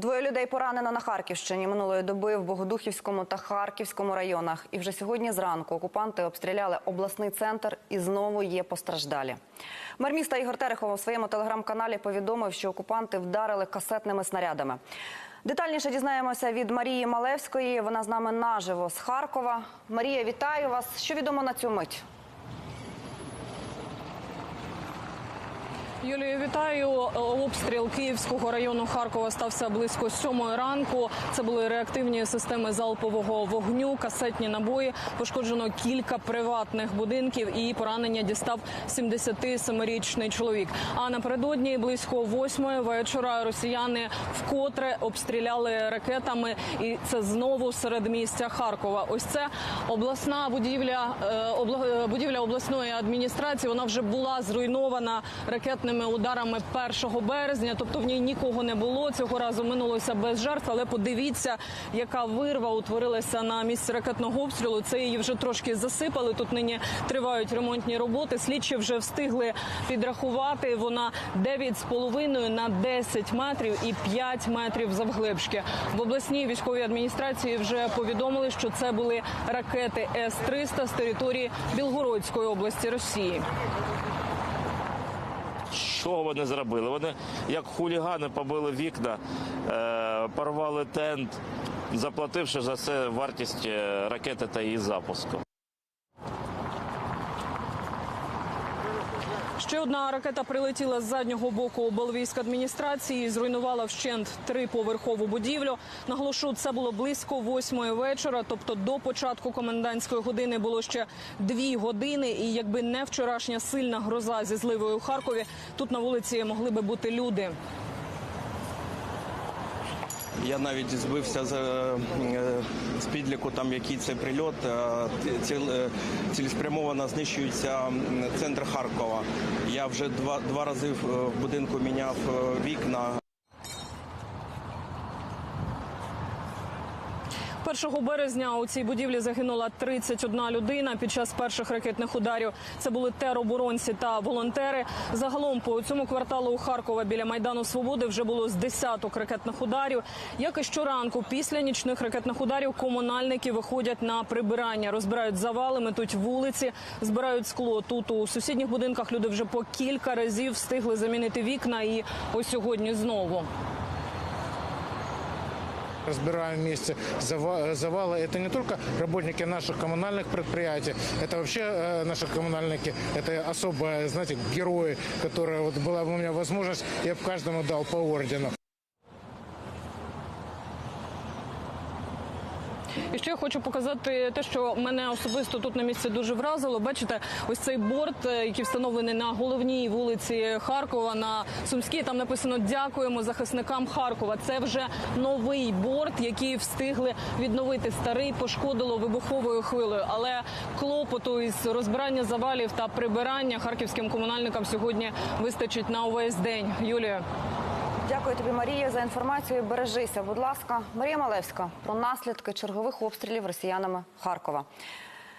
Двоє людей поранено на Харківщині минулої доби в Богодухівському та Харківському районах. І вже сьогодні зранку окупанти обстріляли обласний центр і знову є постраждалі. Мер міста Ігор Терехов у своєму телеграм-каналі повідомив, що окупанти вдарили касетними снарядами. Детальніше дізнаємося від Марії Малевської. Вона з нами наживо з Харкова. Марія, вітаю вас. Що відомо на цю мить? Юлію, вітаю. Обстріл Київського району Харкова стався близько сьомої ранку. Це були реактивні системи залпового вогню, касетні набої. Пошкоджено кілька приватних будинків і поранення дістав 77-річний чоловік. А напередодні близько восьмої вечора росіяни вкотре обстріляли ракетами, і це знову серед місця Харкова. Ось це обласна будівля, е, е, будівля обласної адміністрації. Вона вже була зруйнована ракетними ударами 1 березня. Тобто в ній нікого не було. Цього разу минулося без жертв. Але подивіться, яка вирва утворилася на місці ракетного обстрілу. Це її вже трошки засипали. Тут нині тривають ремонтні роботи. Слідчі вже встигли підрахувати. Вона 9,5 на 10 метрів і 5 метрів завглибшки. В обласній військовій адміністрації вже повідомили, що це були ракети С-300 з території Білгородської області Росії. Що вони зробили? Вони як хулігани побили вікна, е, порвали тент, заплативши за це вартість е, ракети та її запуску. Ще одна ракета прилетіла з заднього боку облвійськадміністрації, і зруйнувала вщент триповерхову будівлю. Наголошу, це було близько восьмої вечора. Тобто до початку комендантської години було ще дві години. І якби не вчорашня сильна гроза зі зливою у Харкові, тут на вулиці могли би бути люди. Я навіть збився з, е, з підліку, там який це прильот. Е, Ціл, е, цілеспрямовано знищується центр Харкова. Я вже два, два рази в е, будинку міняв е, вікна. 1 березня у цій будівлі загинула 31 людина під час перших ракетних ударів. Це були тероборонці та волонтери. Загалом по цьому кварталу у Харкова біля майдану Свободи вже було з десяток ракетних ударів. Як і щоранку, після нічних ракетних ударів комунальники виходять на прибирання, розбирають завали, метуть вулиці, збирають скло. Тут у сусідніх будинках люди вже по кілька разів встигли замінити вікна. І ось сьогодні знову разбираем вместе зава- завалы. Это не только работники наших коммунальных предприятий, это вообще э, наши коммунальники, это особые, знаете, герои, которые вот была бы у меня возможность, я бы каждому дал по ордену. І ще я хочу показати те, що мене особисто тут на місці дуже вразило. Бачите, ось цей борт, е, який встановлений на головній вулиці Харкова на Сумській. Там написано Дякуємо захисникам Харкова. Це вже новий борт, який встигли відновити. Старий пошкодило вибуховою хвилею. Але клопоту із розбирання завалів та прибирання харківським комунальникам сьогодні вистачить на увесь день. Юлія. Дякую тобі, Марія, за інформацію. Бережися, будь ласка. Марія Малевська про наслідки чергових обстрілів росіянами Харкова.